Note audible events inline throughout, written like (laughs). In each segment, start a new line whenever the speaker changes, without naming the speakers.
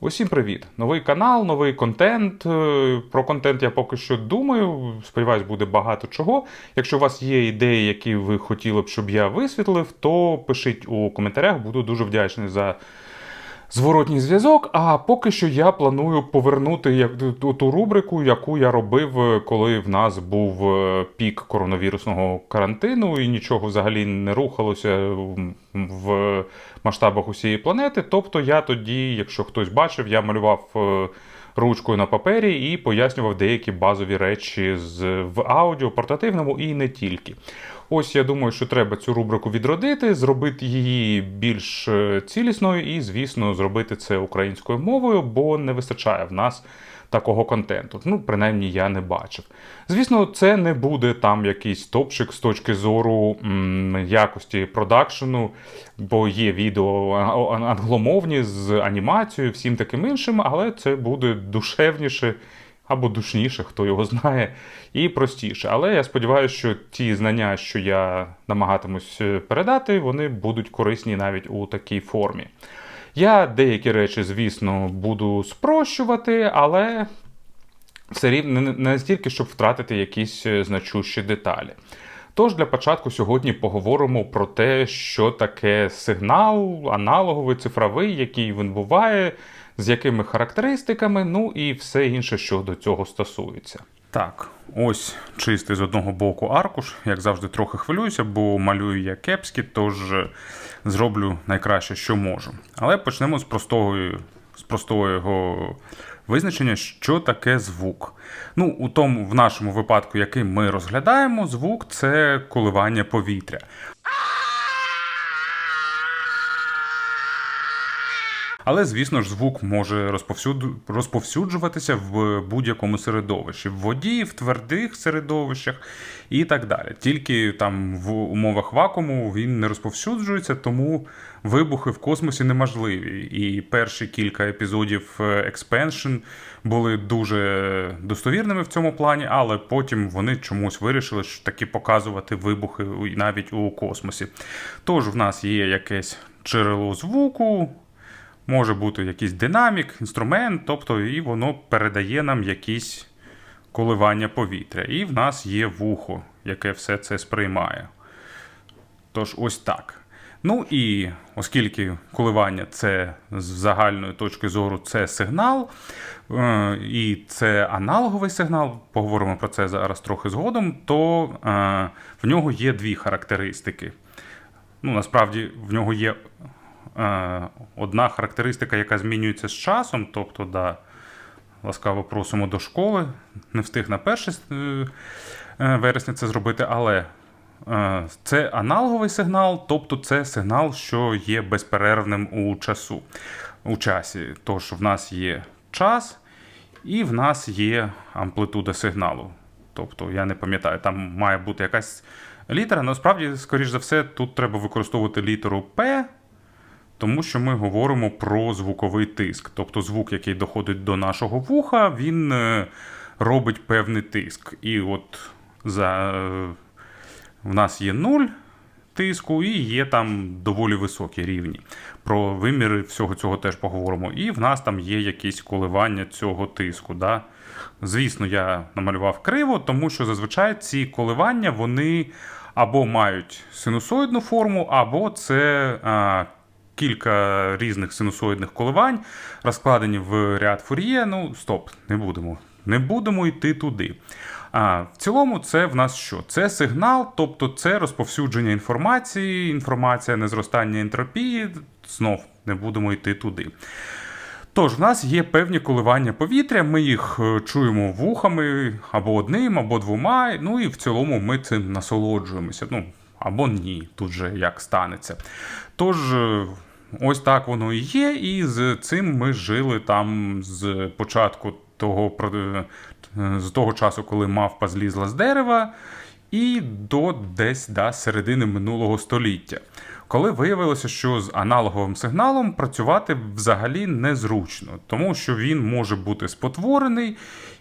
Усім привіт! Новий канал, новий контент. Е, Про контент я поки що думаю. Сподіваюсь, буде багато чого. Якщо у вас є ідеї, які ви хотіли б, щоб я висвітлив, то пишіть у коментарях. Буду дуже вдячний за зворотній зв'язок. А поки що я планую повернути як ту, рубрику, яку я робив, е, коли в нас був е, пік коронавірусного карантину, і нічого взагалі не рухалося в- в масштабах усієї планети. Тобто я тоді, якщо хтось бачив, я малював. е, Ручкою на папері і пояснював деякі базові речі з в аудіо, портативному і не тільки. Ось я думаю, що треба цю рубрику відродити, зробити її більш е, цілісною і, звісно, зробити це українською мовою, бо не вистачає в нас такого контенту. Ну, принаймні, я не бачив. Звісно, це не буде там якийсь топчик з точки зору м, якості продакшену, бо є відео англомовні з анімацією, всім таким іншим, але це буде душевніше або душніше, хто його знає, і простіше. Але я сподіваюся, що ті знання, що я намагатимусь е, передати, вони будуть корисні навіть у такій формі. Я деякі речі, звісно, буду спрощувати, але все рівно не настільки, щоб втратити якісь е, значущі деталі. Тож для початку сьогодні поговоримо про те, що таке сигнал, аналоговий, цифровий, який він буває, з якими характеристиками, ну і все інше, що до цього стосується. Так, ось чистий з одного боку аркуш. Як завжди, трохи хвилююся, бо малюю я кепськи, тож е, зроблю найкраще, що можу. Але почнемо з простого, з простого його визначення, що таке звук. Ну, у тому, в нашому випадку, який ми розглядаємо, звук це коливання повітря. Але, звісно ж, звук може розповсюд- розповсюджуватися в будь-якому середовищі, в воді, в твердих середовищах і так далі. Тільки там в умовах вакууму він не розповсюджується, тому вибухи в космосі неможливі. І перші кілька епізодів е, Expansion були дуже достовірними в цьому плані, але потім вони чомусь вирішили що таки показувати вибухи навіть у космосі. Тож в нас є якесь джерело звуку. Може бути якийсь динамік, інструмент, тобто і воно передає нам якісь коливання повітря. І в нас є вухо, яке все це сприймає. Тож ось так. Ну і оскільки коливання це з загальної точки зору це сигнал, е, і це аналоговий сигнал, поговоримо про це зараз трохи згодом, то е, в нього є дві характеристики. Ну, насправді в нього є одна характеристика, яка змінюється з часом, тобто, да, ласкаво просимо до школи. Не встиг на 1 е, е, вересня це зробити, але е, це аналоговий сигнал, тобто це сигнал, що є безперервним у часу, у часі. Тож в нас є час і в нас є амплитуда сигналу. Тобто, я не пам'ятаю, там має бути якась літера. Насправді, скоріш за все, тут треба використовувати літеру П, тому що ми говоримо про звуковий тиск. Тобто звук, який доходить до нашого вуха, він е, робить певний тиск. І от за, е, в нас є 0 тиску і є там доволі високі рівні. Про виміри всього цього теж поговоримо. І в нас там є якісь коливання цього тиску. Да? Звісно, я намалював криво, тому що зазвичай ці коливання вони або мають синусоїдну форму, або це а, кілька різних синусоїдних коливань, розкладені в ряд фур'є. Ну, стоп, не будемо. Не будемо йти туди. А в цілому, це в нас що? Це сигнал, тобто це розповсюдження інформації, інформація незростання ентропії. Знов не будемо йти туди. Тож, в нас є певні коливання повітря, ми їх е, чуємо вухами або одним, або двома. Ну і в цілому ми цим насолоджуємося. Ну, або ні, тут же як станеться. Тож, е, ось так воно і є, і з цим ми жили там з початку того, з того часу, коли мавпа злізла з дерева, і до десь да, середини минулого століття. коли виявилося, що з аналоговим сигналом працювати взагалі незручно, тому що він може бути спотворений,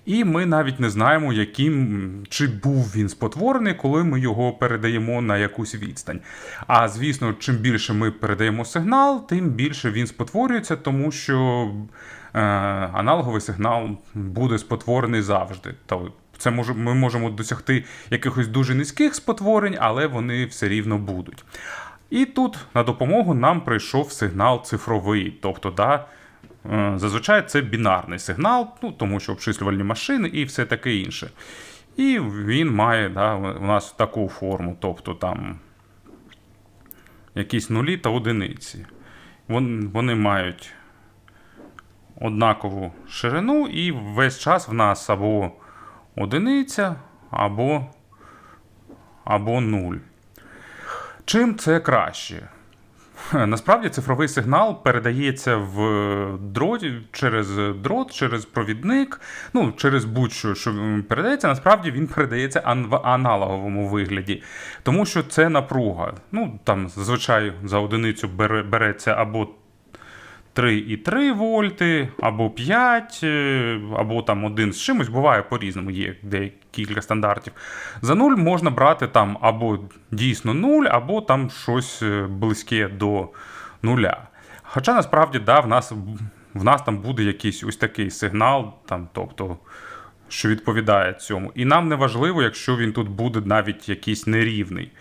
і ми навіть не знаємо, яким чи був він спотворений, коли ми його передаємо на якусь відстань. А звісно, чим більше ми передаємо сигнал, тим більше він спотворюється, тому що е, аналоговий сигнал буде спотворений завжди. Це може, ми можемо досягти якихось дуже низьких спотворень, але вони все рівно будуть. І тут на допомогу нам прийшов сигнал цифровий. Тобто, да, зазвичай це бінарний сигнал, ну, тому що обчислювальні машини і все таке інше. І він має да, у нас таку форму, тобто там якісь нулі та одиниці. Вон- Вони мають однакову ширину, і весь час в нас або одиниця, або, або нуль. Чим це краще? Насправді цифровий сигнал передається в дрот через дрот, через провідник, ну, через будь-що, що передається, насправді він передається ан- в аналоговому вигляді. Тому що це напруга. Ну, там зазвичай за одиницю бере- береться або 3,3 вольти, або 5, е, або там один з чимось, буває по-різному, є деякі кілька стандартів. За 0 можна брати там або дійсно 0, або там щось е, близьке до нуля. Хоча насправді да, в нас, в нас там буде якийсь ось такий сигнал, там, тобто, що відповідає цьому. І нам не важливо, якщо він тут буде навіть якийсь нерівний.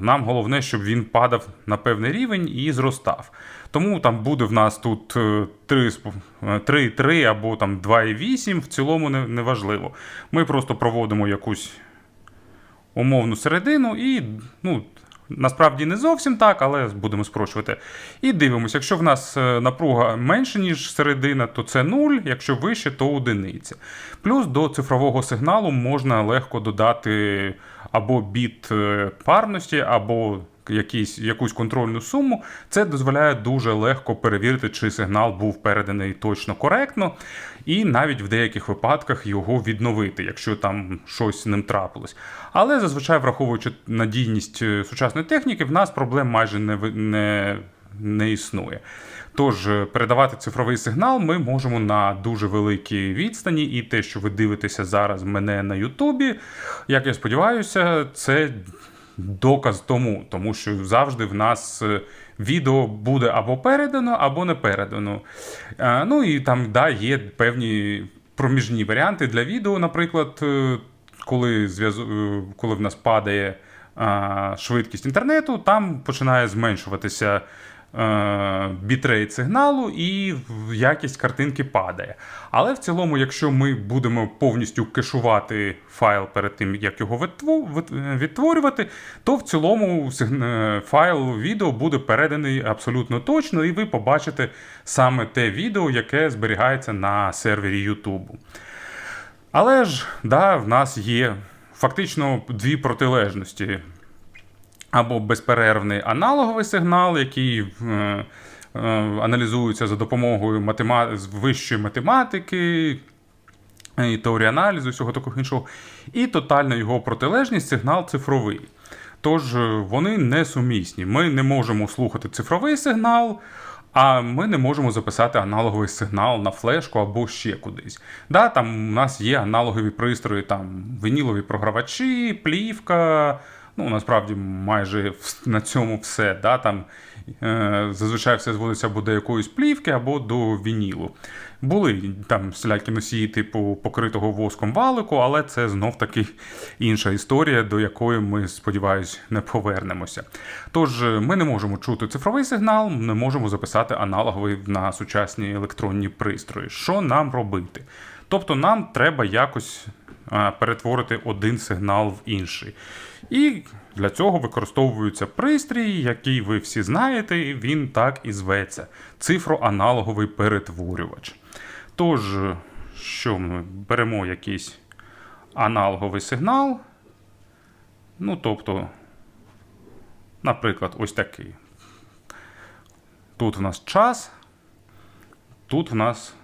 Нам головне, щоб він падав на певний рівень і зростав. Тому там буде в нас тут е, 3,3 або там 2,8, в цілому не, не. Ми просто проводимо якусь умовну середину і, ну, насправді не зовсім так, але будемо спрощувати. І дивимося, якщо в нас е, напруга менше, ніж середина, то це 0, якщо вище, то одиниця. Плюс до цифрового сигналу можна легко додати або біт е, парності, або якісь, якусь контрольну суму. Це дозволяє дуже легко перевірити, чи сигнал був переданий точно коректно, і навіть в деяких випадках його відновити, якщо там щось з ним трапилось. Але зазвичай, враховуючи надійність е, сучасної техніки, в нас проблем майже не, не, не існує. Тож е, передавати цифровий сигнал ми можемо на дуже великій відстані, і те, що ви дивитеся зараз мене на Ютубі, як я сподіваюся, це доказ тому, тому що завжди в нас е, відео буде або передано, або не передано. Е, Ну і там да, є певні проміжні варіанти для відео, наприклад, е, коли, коли в нас падає швидкість інтернету, там починає зменшуватися бітрейт сигналу і якість картинки падає. Але в цілому, якщо ми будемо повністю кешувати файл перед тим, як його е, відтворювати, то в цілому е, файл відео буде переданий абсолютно точно, і ви побачите саме те відео, яке зберігається на сервері YouTube. Але ж, да, в нас є фактично дві протилежності. Або безперервний аналоговий сигнал, який е, е, аналізується за допомогою матема... вищої математики, і теорії аналізу, і всього такого іншого. І тотальна його протилежність сигнал цифровий. Тож е, вони несумісні. Ми не можемо слухати цифровий сигнал, а ми не можемо записати аналоговий сигнал на флешку або ще кудись. Да, там у нас є аналогові пристрої, там вінілові програвачі, плівка. Ну, насправді, майже на цьому все. Да, там, е, зазвичай все зводиться або до якоїсь плівки, або до вінілу. Були там всілякі носії, типу покритого воском валику, але це знов таки інша історія, до якої ми, сподіваюсь, не повернемося. Тож е, ми не можемо чути цифровий сигнал, не можемо записати аналоговий на сучасні електронні пристрої. Що нам робити? Тобто нам треба якось перетворити один сигнал в інший. І для цього використовується пристрій, який ви всі знаєте, він так і зветься: цифроаналоговий перетворювач. Тож, що ми беремо якийсь аналоговий сигнал. Ну, тобто, наприклад, ось такий. Тут в нас час, тут в нас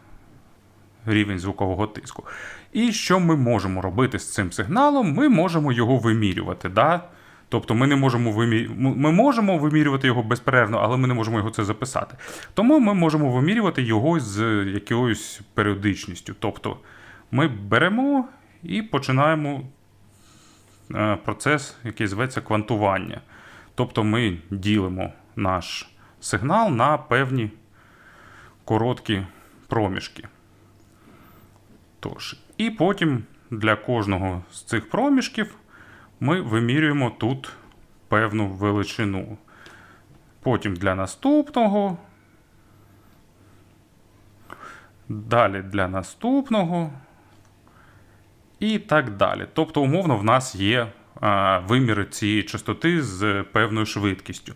рівень звукового тиску. І що ми можемо робити з цим сигналом? Ми можемо його вимірювати. Да? Тобто ми не можемо вимі... ми можемо вимірювати його безперервно, але ми не можемо його це записати. Тому ми можемо вимірювати його з якоюсь періодичністю. Тобто ми беремо і починаємо е, процес, який зветься квантування. Тобто ми ділимо наш сигнал на певні короткі проміжки. Тож, і потім для кожного з цих проміжків ми вимірюємо тут певну величину. Потім для наступного. Далі для наступного. І так далі. Тобто, умовно, в нас є а, виміри цієї частоти з певною швидкістю.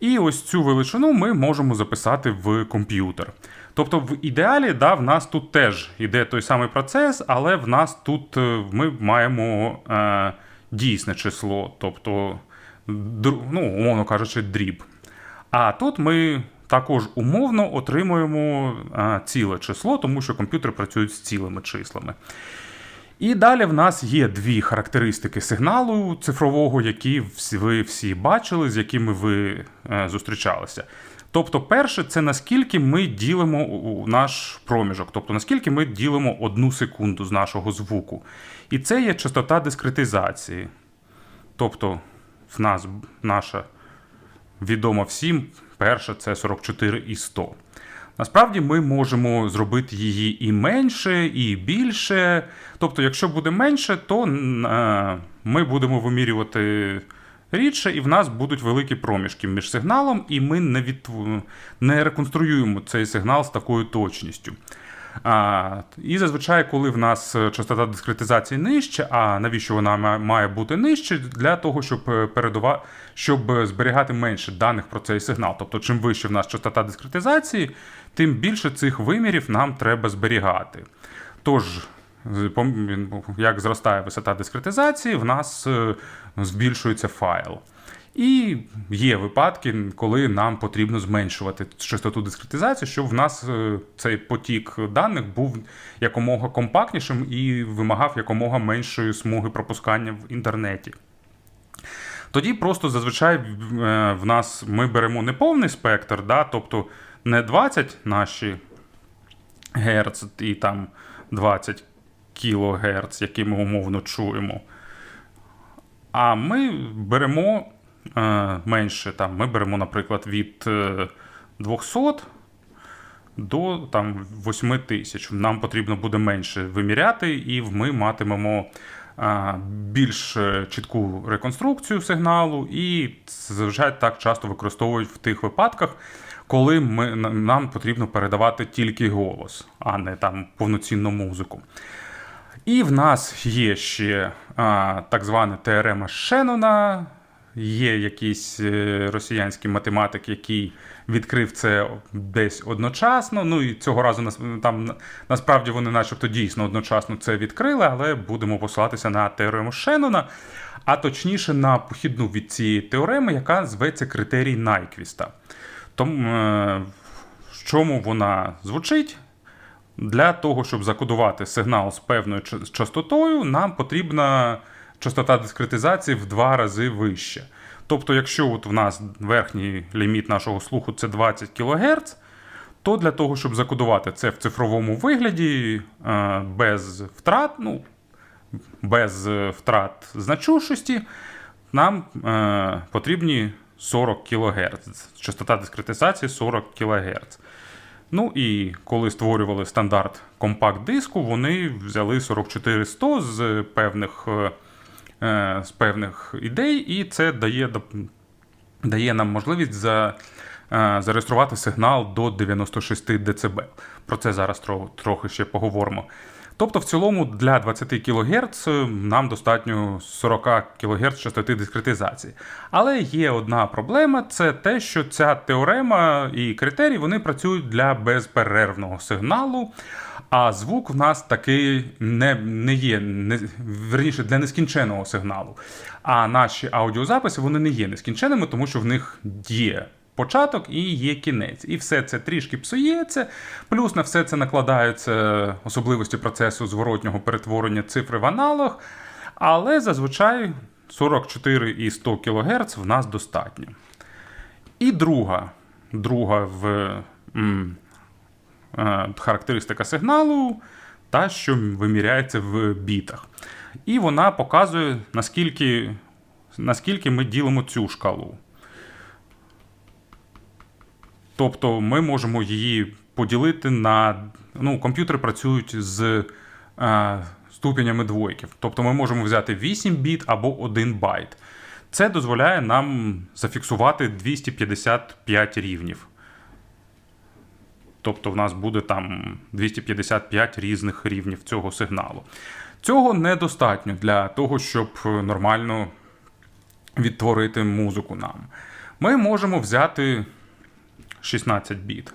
І ось цю величину ми можемо записати в комп'ютер. Тобто, в ідеалі, да, в нас тут теж йде той самий процес, але в нас тут е, ми маємо е, дійсне число, тобто, ну, умовно кажучи, дріб. А тут ми також умовно отримуємо е, ціле число, тому що комп'ютери працюють з цілими числами. І далі в нас є дві характеристики сигналу цифрового, які ви всі бачили, з якими ви е, зустрічалися. Тобто, перше, це наскільки ми ділимо наш проміжок, тобто наскільки ми ділимо одну секунду з нашого звуку. І це є частота дискретизації. Тобто, в нас наша відома всім, перша це 44 і 100. Насправді ми можемо зробити її і менше, і більше. Тобто, якщо буде менше, то е, ми будемо вимірювати рідше, і в нас будуть великі проміжки між сигналом, і ми не, від... не реконструюємо цей сигнал з такою точністю. А, і зазвичай, коли в нас е, частота дискретизації нижча, а навіщо вона має бути нижче? Для того, щоб е, передува... щоб е, зберігати менше даних про цей сигнал. Тобто, чим вище в нас частота дискретизації, тим більше цих вимірів нам треба зберігати. Тож, як зростає висота дискретизації, в нас е, збільшується файл. І є випадки, коли нам потрібно зменшувати частоту дискретизації, щоб в нас е, цей потік даних був якомога компактнішим і вимагав якомога меншої смуги пропускання в інтернеті. Тоді просто зазвичай е, в нас ми беремо не повний спектр, да, тобто не 20 наші Герц і там 20 кГц, які ми умовно чуємо. А ми беремо е, менше, там, ми беремо, наприклад, від е, 200 до там, 8 тисяч. Нам потрібно буде менше виміряти, і ми матимемо е, більш е, чітку реконструкцію сигналу, і це так часто використовують в тих випадках, коли ми, нам потрібно передавати тільки голос, а не там повноцінну музику. І в нас є ще а, так звана теорема Шеннона. Є якийсь е, росіянський математик, який відкрив це десь одночасно. Ну і цього разу нас- там насправді вони, начебто, дійсно одночасно це відкрили, але будемо посилатися на теорему Шеннона, а точніше на похідну від цієї теореми, яка зветься критерій Найквіста. Тому е, в чому вона звучить? Для того, щоб закодувати сигнал з певною частотою, нам потрібна частота дискретизації в два рази вища. Тобто, якщо от в нас верхній ліміт нашого слуху це 20 кГц, то для того, щоб закодувати це в цифровому вигляді е, без втрат, ну, без е, втрат значущості, нам е, потрібні 40 кГц. Частота дискретизації 40 кГц. Ну і коли створювали стандарт компакт-диску, вони взяли 44100 з певних, е, е, з певних ідей, і це дає, дає нам можливість за, е, зареєструвати сигнал до 96 дБ. Про це зараз трохи ще поговоримо. Тобто, в цілому для 20 кГц нам достатньо 40 кГц частоти дискретизації. Але є одна проблема: це те, що ця теорема і критерії вони працюють для безперервного сигналу. А звук в нас такий не, не є, не, верніше, для нескінченого сигналу. А наші аудіозаписи вони не є нескінченими, тому що в них є початок і є кінець. І все це трішки псується. Плюс на все це накладаються особливості процесу зворотнього перетворення цифри в аналог. Але зазвичай 44 і 100 кГц в нас достатньо. І друга, друга в, м, е, характеристика сигналу, та, що виміряється в бітах. І вона показує, наскільки, наскільки ми ділимо цю шкалу. Тобто ми можемо її поділити на. Ну, комп'ютери працюють з е, ступенями двойків. Тобто ми можемо взяти 8 біт або 1 байт. Це дозволяє нам зафіксувати 255 рівнів. Тобто в нас буде там 255 різних рівнів цього сигналу. Цього недостатньо для того, щоб нормально відтворити музику нам. Ми можемо взяти 16 біт.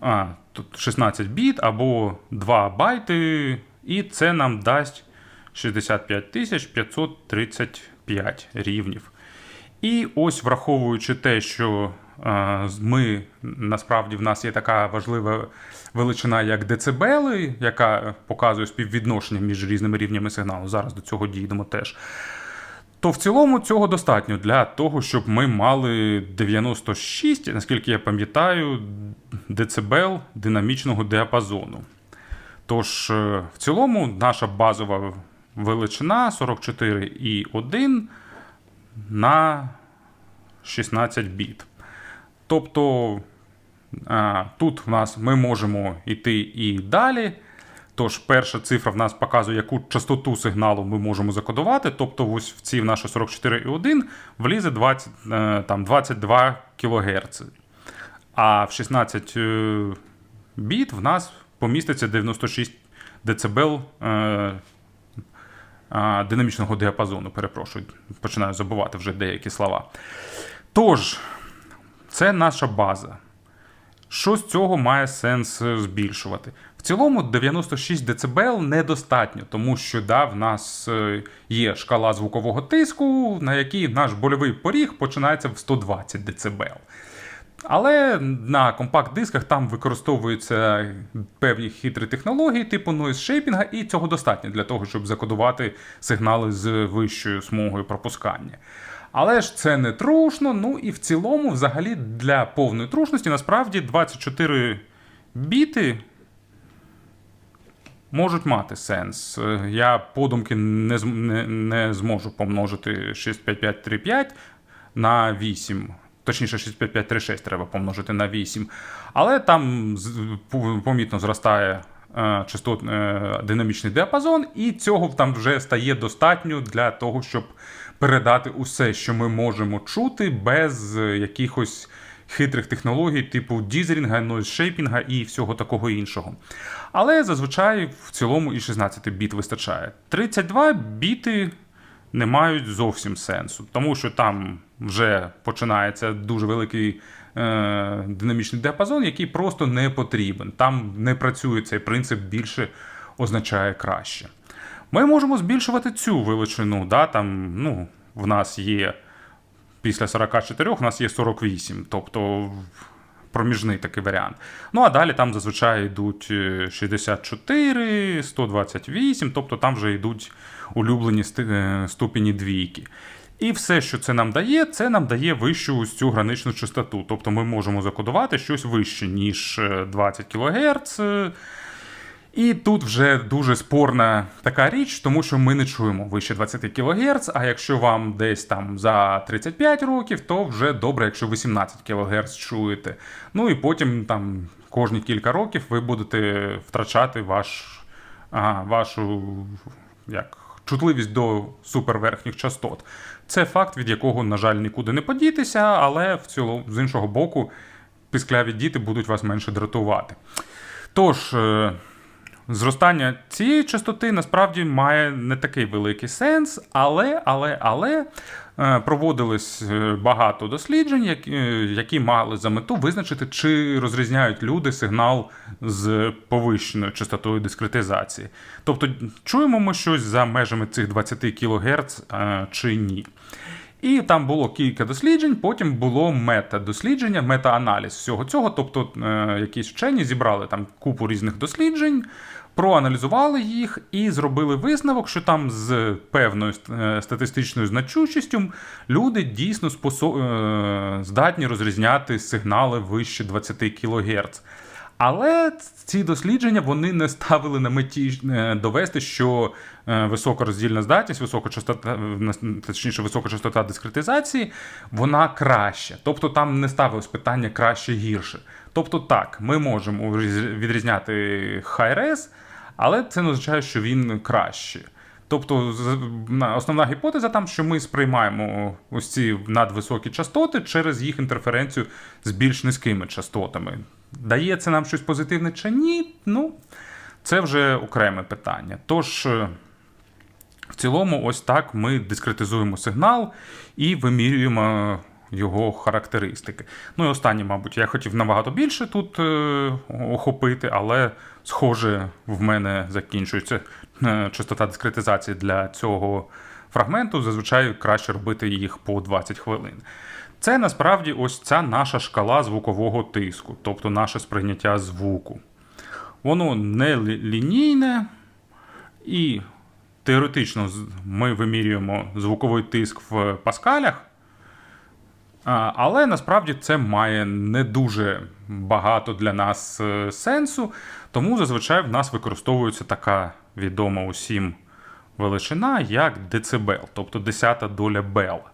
А, тут 16 біт або 2 байти, і це нам дасть 65 535 рівнів. І ось враховуючи те, що ми насправді в нас є така важлива величина, як децибели, яка показує співвідношення між різними рівнями сигналу. Зараз до цього дійдемо теж. То в цілому цього достатньо для того, щоб ми мали 96, наскільки я пам'ятаю, децибел динамічного діапазону. Тож, е, в цілому, наша базова величина 44,1 на 16 біт. Тобто тут в нас ми можемо йти і далі. Тож, перша цифра в нас показує, яку частоту сигналу ми можемо закодувати. Тобто, ось в ці в наші 44,1 влізе 20, е, там, 22 кГц. А в 16 е, біт в нас поміститься 96 дБ е, динамічного діапазону. Перепрошую, починаю забувати вже деякі слова. Тож, це наша база. Що з цього має сенс збільшувати? Цілому 96 дБ недостатньо, тому що да, в нас е, є шкала звукового тиску, на якій наш больовий поріг починається в 120 дБ. Але на компакт-дисках там використовуються певні хитрі технології, типу noise шейпінга, і цього достатньо для того, щоб закодувати сигнали з вищою смугою пропускання. Але ж це не трушно. Ну і в цілому, взагалі, для повної трушності, насправді 24 біти можуть мати сенс. Е, Я подумки не, не, не зможу помножити 65535 на 8. Точніше, 65536 треба помножити на 8. Але там помітно зростає е, частот, е, динамічний діапазон, і цього там вже стає достатньо для того, щоб передати усе, що ми можемо чути, без якихось хитрих технологій, типу дізерінга, нойз-шейпінга і всього такого іншого. Але зазвичай в цілому і 16 біт вистачає. 32 біти не мають зовсім сенсу, тому що там вже починається дуже великий е, динамічний діапазон, який просто не потрібен. Там не працює цей принцип більше означає краще. Ми можемо збільшувати цю величину. Да? Там, ну, в нас є після 44 у нас є 48, тобто проміжний такий варіант. Ну а далі там зазвичай йдуть е, 64, 128, тобто там вже йдуть улюблені е, ступені двійки. І все, що це нам дає, це нам дає вищу ось цю граничну частоту. Тобто ми можемо закодувати щось вище, ніж е, 20 кГц. І тут вже дуже спорна така річ, тому що ми не чуємо вище 20 кГц, а якщо вам десь там за 35 років, то вже добре, якщо 18 кГц чуєте. Ну і потім там кожні кілька років ви будете втрачати ваш, а, вашу як, чутливість до суперверхніх частот. Це факт, від якого, на жаль, нікуди не подітися, але в цілому, з іншого боку, піскляві діти будуть вас менше дратувати. Тож. Зростання цієї частоти насправді має не такий великий сенс, але, але, але е, проводилось е, багато досліджень, які, е, мали за мету визначити, чи розрізняють люди сигнал з повищеною частотою дискретизації. Тобто, чуємо ми щось за межами цих 20 кГц чи ні. І там було кілька досліджень, потім було мета-дослідження, мета-аналіз всього цього. Тобто, якісь вчені зібрали там купу різних досліджень, проаналізували їх і зробили висновок, що там з певною е, статистичною значущістю люди дійсно спосо... е, здатні розрізняти сигнали вище 20 кГц. Але ці дослідження вони не ставили на меті е, довести, що висока роздільна здатність, висока частота, точніше, висока частота дискретизації, вона краща. Тобто там не ставилось питання краще гірше. Тобто, так, ми можемо відрізняти high-res, але це не означає, що він краще. Тобто, основна гіпотеза там, що ми сприймаємо ось ці надвисокі частоти через їх інтерференцію з більш низькими частотами. Дає це нам щось позитивне чи ні? Ну, це вже окреме питання. Тож, е, в цілому, ось так ми дискретизуємо сигнал і вимірюємо його характеристики. Ну і останнє, мабуть, я хотів набагато більше тут е, охопити, але, схоже, в мене закінчується е, частота дискретизації для цього фрагменту. Зазвичай краще робити їх по 20 хвилин. Це насправді ось ця наша шкала звукового тиску, тобто наше сприйняття звуку. Воно не лінійне, і теоретично ми вимірюємо звуковий тиск в паскалях. Але насправді це має не дуже багато для нас е, сенсу, тому зазвичай в нас використовується така відома усім величина, як децибел, тобто десята доля бела.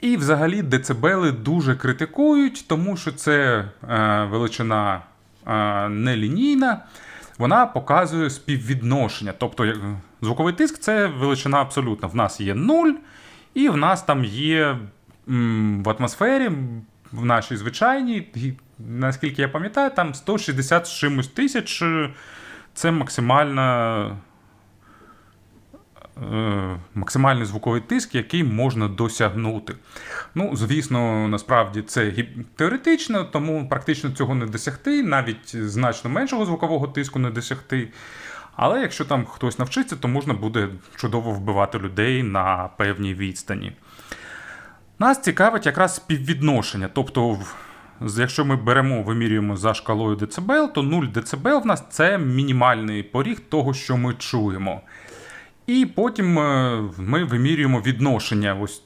І взагалі децибели дуже критикують, тому що це е, величина е, нелінійна, вона показує співвідношення. Тобто звуковий тиск це величина абсолютна. В нас є 0, і в нас там є в атмосфері, в нашій звичайній, наскільки я пам'ятаю, там 160 з чимось тисяч. е, Це максимальна е, максимальний звуковий тиск, який можна досягнути. Ну, звісно, насправді це теоретично, тому практично цього не досягти, навіть значно меншого звукового тиску не досягти. Але якщо там хтось навчиться, то можна буде чудово вбивати людей на певній відстані. Нас цікавить якраз співвідношення. Тобто, якщо ми беремо, вимірюємо за шкалою децибел, то 0 децибел в нас це мінімальний поріг того, що ми чуємо. І потім е, ми вимірюємо відношення ось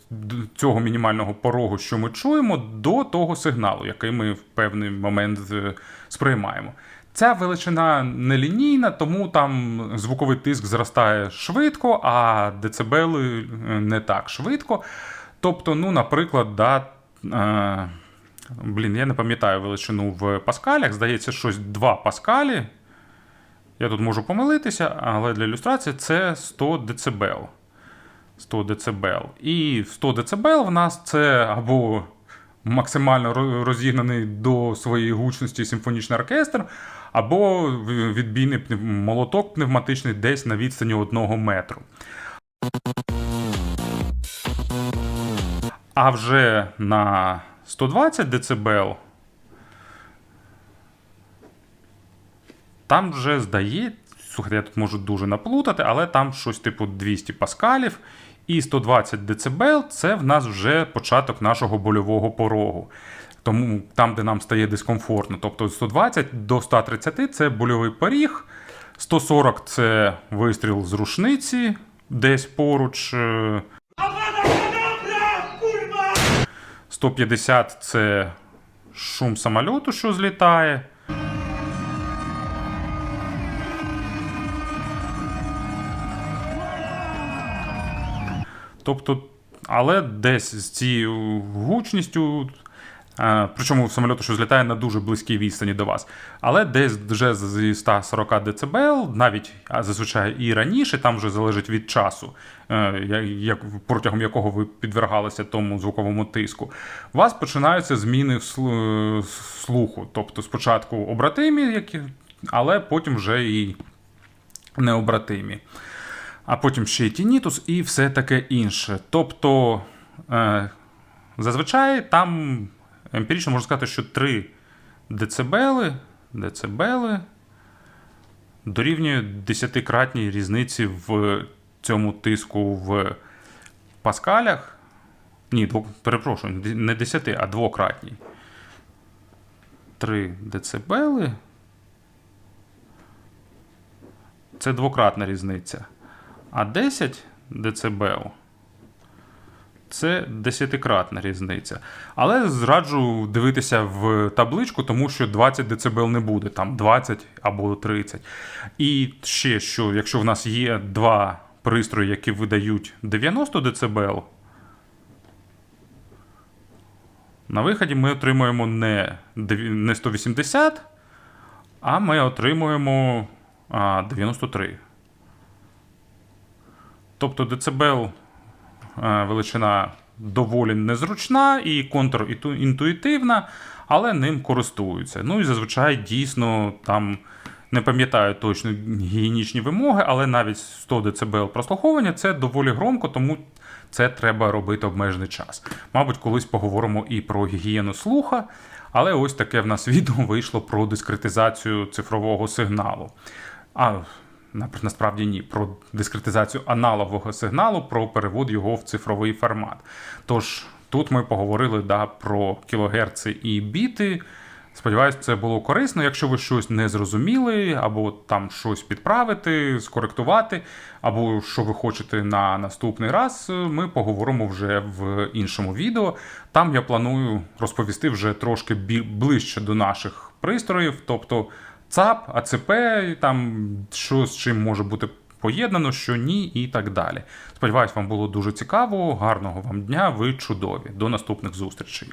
цього мінімального порогу, що ми чуємо, до того сигналу, який ми в певний момент е, сприймаємо. Ця величина нелінійна, тому там звуковий тиск зростає швидко, а децибели е, не так швидко. Тобто, ну, наприклад, да, е, блін, я не пам'ятаю величину в паскалях, здається, щось 2 паскалі. Я тут можу помилитися, але для ілюстрації це 100 дБ. 100 дБ. І 100 дБ в нас це або максимально розігнаний до своєї гучності симфонічний оркестр, або відбійний молоток пневматичний десь на відстані одного метру. А вже на 120 дБ Там вже здає, слухайте, я тут можу дуже наплутати, але там щось типу 200 паскалів і 120 дБ це в нас вже початок нашого больового порогу. Тому там, де нам стає дискомфортно. Тобто 120 до 130 це больовий поріг, 140 це вистріл з рушниці десь поруч. 150 це шум самоліту, що злітає. Тобто, але десь з цією гучністю, причому самольоту, що злітає на дуже близькій відстані до вас, але десь вже зі 140 дБ, навіть а зазвичай і раніше, там вже залежить від часу, е, як, протягом якого ви підвергалися тому звуковому тиску, у вас починаються зміни в слуху. Тобто спочатку обратимі, які, але потім вже і необратимі а потім ще й тінітус і все таке інше. Тобто, е, зазвичай там емпірично можна сказати, що 3 децибели, децибели дорівнює 10-кратній різниці в цьому тиску в паскалях. Ні, перепрошую, не 10, а двократній. 3 децибели це двократна різниця. А 10 дБ це десятикратна різниця. Але зраджу дивитися в табличку, тому що 20 дБ не буде, там 20 або 30. І ще що, якщо в нас є два пристрої, які видають 90 дБ, на виході ми отримуємо не, 180, а ми отримуємо 93. Тобто децибел величина доволі незручна і контрінтуїтивна, але ним користуються. Ну і зазвичай дійсно там. Не пам'ятаю точно гігієнічні вимоги, але навіть 100 дБ прослуховування це доволі громко, тому це треба робити обмежений час. Мабуть, колись поговоримо і про гігієну слуха, але ось таке в нас (laughs) відео вийшло про дискретизацію цифрового сигналу. А насправді ні, про дискретизацію аналогового сигналу, про перевод його в цифровий формат. Тож тут ми поговорили да, про кілогерци і біти. Сподіваюсь, це було корисно. Якщо ви щось не зрозуміли, або там щось підправити, скоректувати, або що ви хочете на наступний раз, ми поговоримо вже в іншому відео. Там я планую розповісти вже трошки ближче до наших пристроїв, тобто ЦАП, АЦП, там що з чим може бути поєднано, що ні, і так далі. Сподіваюсь, вам було дуже цікаво. Гарного вам дня, ви чудові. До наступних зустрічей.